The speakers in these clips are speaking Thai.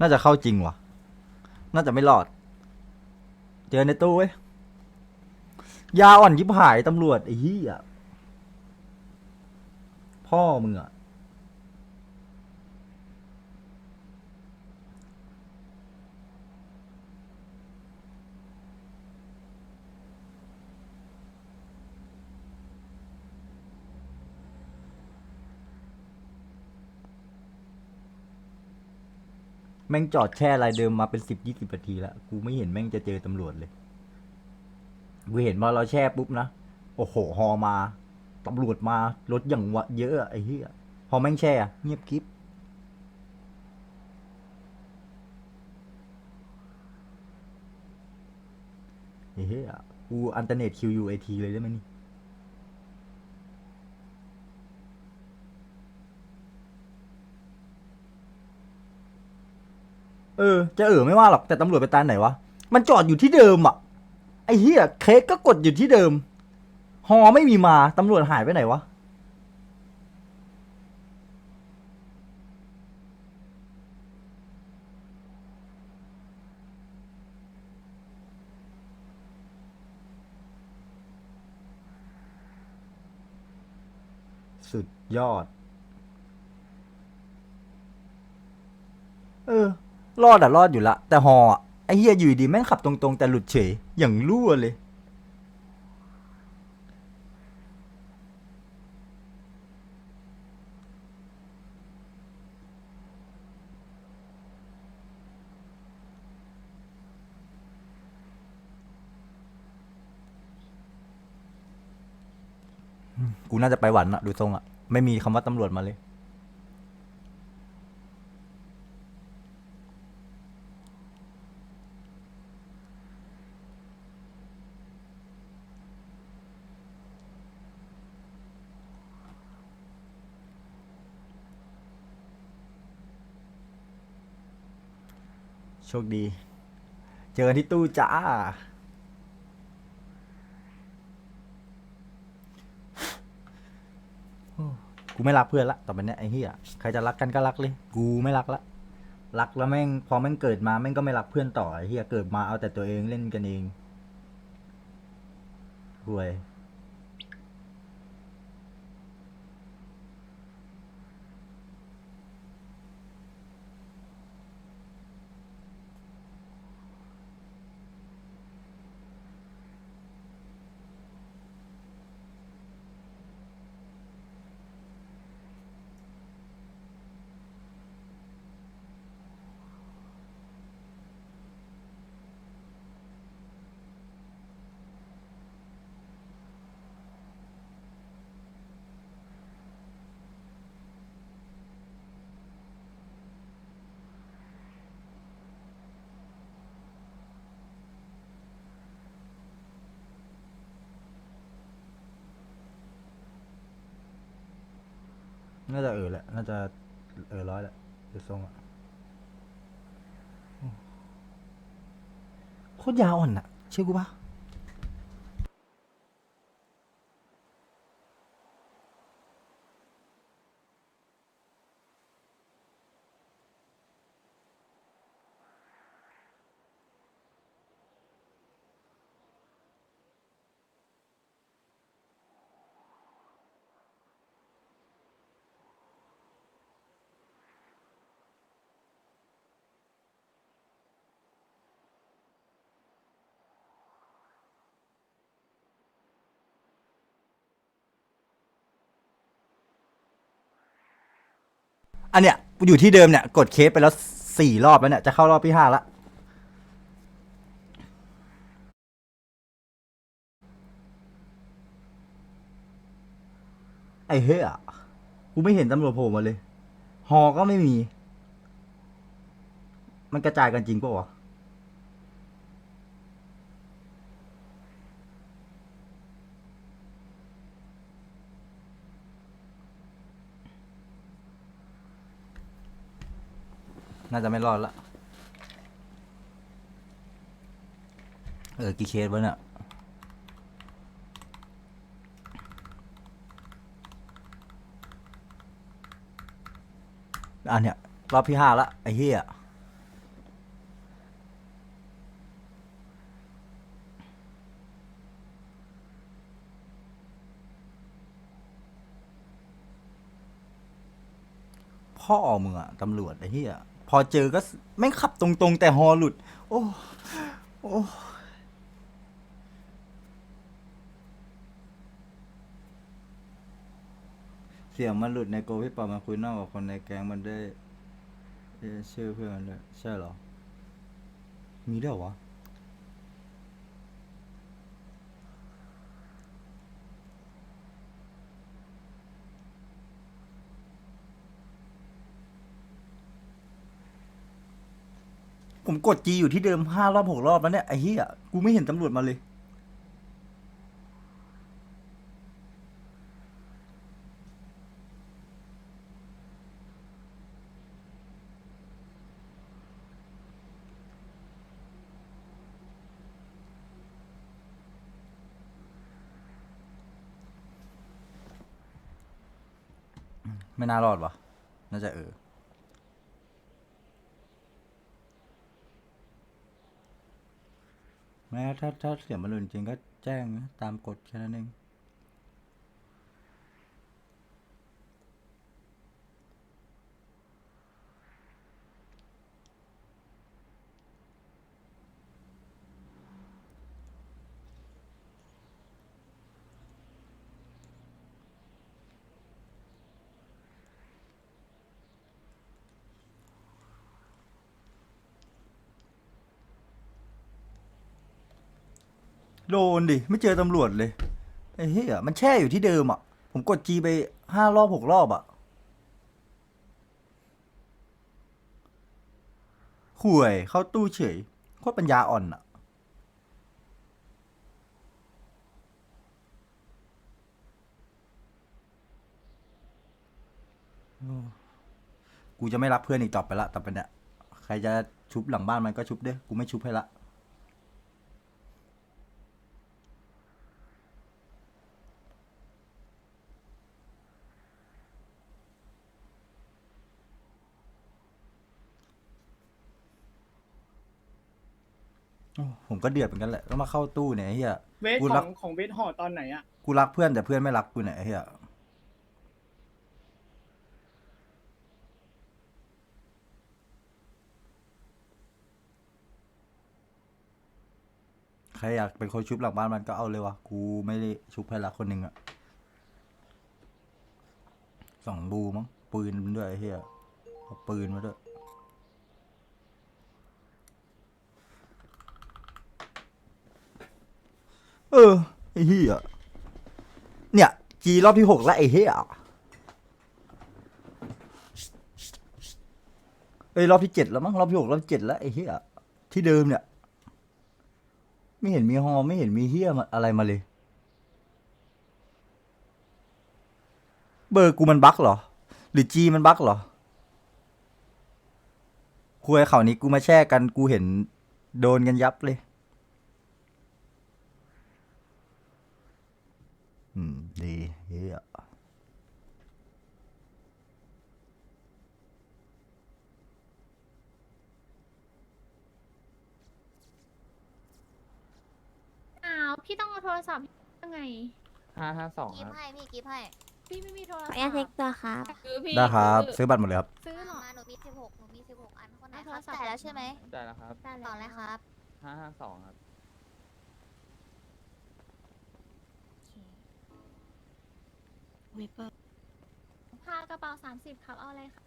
น่าจะเข้าจริงว่ะ น่าจะไม่รอด เจอในตู้เว้ย ยาอ่อนยิบหายตำรวจไอ้เหี้ยพ่อมึงอะ แม่งจอดแช่ลายเดิมมาเป็นสิบยี่สิบนาทีแล้ว กูไม่เห็นแม่งจะเจอตำรวจเลย กูเห็นพอเราแช่ปุ๊บนะ โอ้โห ฮอมา ตำรวจมา รถอย่างวะเยอะไอ้เหี้ย พอแม่งแช่เงียบกริบไอ้เหี้ยกูอันเทอร์เน็ต QUAT เลยได้ไหมนี่ เออ จะเออไม่ว่าหรอก แต่ตำรวจไปตานไหนวะ มันจอดอยู่ที่เดิมอะ ไอ้เหี้ยเค้กก็กดอยู่ที่เดิม ฮอไม่มีมา ตำรวจหายไปไหนวะ สุดยอด เออ รอดอะรอดอยู่ละ แต่ฮออะไอเฮียอยู่ดีแม่งขับตรงๆ แต่หลุดเฉย อย่างรั่วเลย กูน่าจะไปหวันอะดูทรงอะไม่มีคำว่าตำรวจมาเลย โชคดี เจอกันที่ตู้จ้า กูไม่รักเพื่อนละ ต่อไปเนี้ยไอ้เหี้ย ใครจะรักกันก็รักเลย กูไม่รักละ รักแล้วแม่ง พอแม่งเกิดมาแม่งก็ไม่รักเพื่อนต่อไอ้เหี้ย เกิดมาเอาแต่ตัวเองเล่นกันเองห่วย น่าจะเออแหละ น่าจะเออร้อยแหละดูทรงอะโคตรยาวอ่อนอะเชื่อกูปะ อันเนี้ยอยู่ที่เดิมเนี่ย กดเคสไปแล้วสี่รอบแล้วเนี่ย จะเข้ารอบที่ห้าละไอ้เฮ้ยกูไม่เห็นตำรวจโผล่มาเลย หอก็ไม่มี มันกระจายกันจริงปะวะ น่าจะไม่รอดละ เออ กี่เคสวะเนี่ยอันเนี้ยรอบที่ห้าละ ไอ้เหี้ยพ่อออกมึงอะตำรวจไอ้เหี้ย พอเจอก็แม่งขับตรงๆ แต่ฮอหลุด โอ้โอ้เสียงมันหลุดในโกพี่ปอมาคุยนอกกับคนในแก๊งมันได้ ชื่อเพื่อนมันด้วยใช่เหรอ มีด้วยเหรอวะ ผมกดจีอยู่ที่เดิมห้ารอบหกรอบแล้วเนี่ยไอ้เหี้ยกูไม่เห็นตำรวจมาเลย ไม่น่ารอดวะน่าจะเออ แม้ถ้าถ้าเสียงมันหลุนจริงก็แจ้งนะตามกฎแค่นั้นเอง โดนดิ ไม่เจอตำรวจเลยไอ้เหี้ยมันแช่อยู่ที่เดิมอะ ผมกดจีไปห้ารอบหกรอบอะห่วยเข้าตู้เฉยโคตรปัญญาอ่อนอะ กูจะไม่รับเพื่อนอีกต่อไปละต่อไปเนี่ย ใครจะชุบหลังบ้านมันก็ชุบเด้อกูไม่ชุบให้ละ ผมก็เดือดเหมือนกันแหละแล้วมาเข้าตู้เนี่ยไอ้เฮีย เวทกูขรัอก งของเวทห่อตอนไหนอะกูรักเพื่อนแต่เพื่อนไม่รักกูเนี่ยไอ้เฮียใครอยากเป็นคนชุบหลังบ้านมันก็เอาเลยวะกูไม่ได้ชุบให้ละคนหนึ่งอะสองบูมั้งปืนมันด้วยไอ้เฮียเอาปืนมาด้วย เออไอ้เหี้ยเนี่ยจีรอบที่หกแล้วไอ้เหี้ยเอ้ยรอบที่เจ็ดแล้วมั้งรอบที่หกรอบที่เจ็ดแล้วไอ้เหี้ยที่เดิมเนี่ย ไม่เห็นมีฮอไม่เห็นมีเหี้ยมาอะไรมาเลย เบอร์กูมันบั๊กเหรอ หรือจีมันบั๊กเหรอคุยข่าวนี้กูมาแช่กันกูเห็นโดนกันยับเลย อืม ดีเฮียอ้าวพี่ต้องเอาโทรศัพท์ยังไง ห้าห้าสองกิคฟรับ ให้พี่กิฟให้พี่ไม่มีโทรขอศัพอนุญาตท์เช็คตัวครับ ได้ครับ ซื้อบัตรหมดเลยครับ ซื้อหรอ มาหนูมีสิบหกหนูมีสิบหกอันคนไหนเอาคโทรัรบศัพท์จ่ายแล้วใช่ไหมได้แล้วครับได้ต่อเลยครับ ห้าห้าสองครับ พากระเป๋าสามสิบครับ เอาอะไรครับ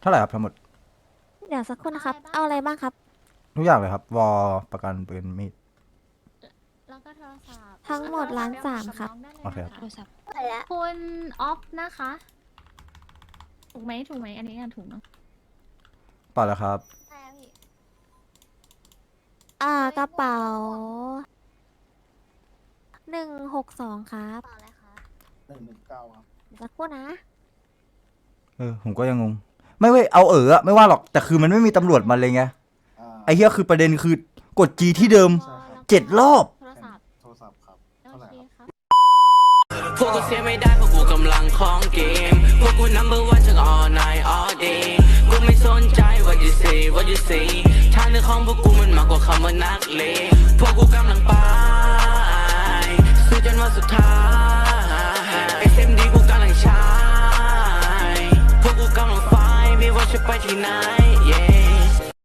เท่าไหร่ครับทั้งหมดเดี๋ยวสักครู่นะครับ เอาเอาอะอะไรไรบ้าบ้างงครับ ทุกอย่างเลยครับ วอประกันปืนมีด แล้วก็โทรศัพท์ทั้งหมดเอโทรศัพท์ล้านสามไปครับกัน้องได้เลยโอเคครับนะะโทรศัพท์คุณออฟนะคะ ถูกไหมถูกไหมอันนี้อะถูกเนาะเปล่าแล้วครับใช่พี่อ่ากระเป๋า หนึ่งหกสองครับต่อเลยครับหนึ่งหนึ่งเก้าครับเดี๋ยวสักครู่นะเออผมก็ยังงง ไม่เว้ยเอาเอออะไม่ว่าหรอกแต่คือมันไม่มีตำรวจมาเลยไงอ่าไอ้เหี้ยคือประเด็นคือกดจีที่เดิมใช่ครับเจ็ดรอบ โทรศัพท์โทรศัพท์ครับ โอเท่าไหร่เคครับ ครับ พวกกูเสียไม่ได้เพราะกูกำลังของเกม พวกกู number one ทั้ง all night all day กูไม่สนใจ what you say what you say ทางเดินของพวกกูมันมากกว่าคำว่านักเลงพวกกูกำลังไป สุดท้าย SMD กูกำลังใช้พวกกูกำลังไฟไม่ว่าจะไปที่ไหน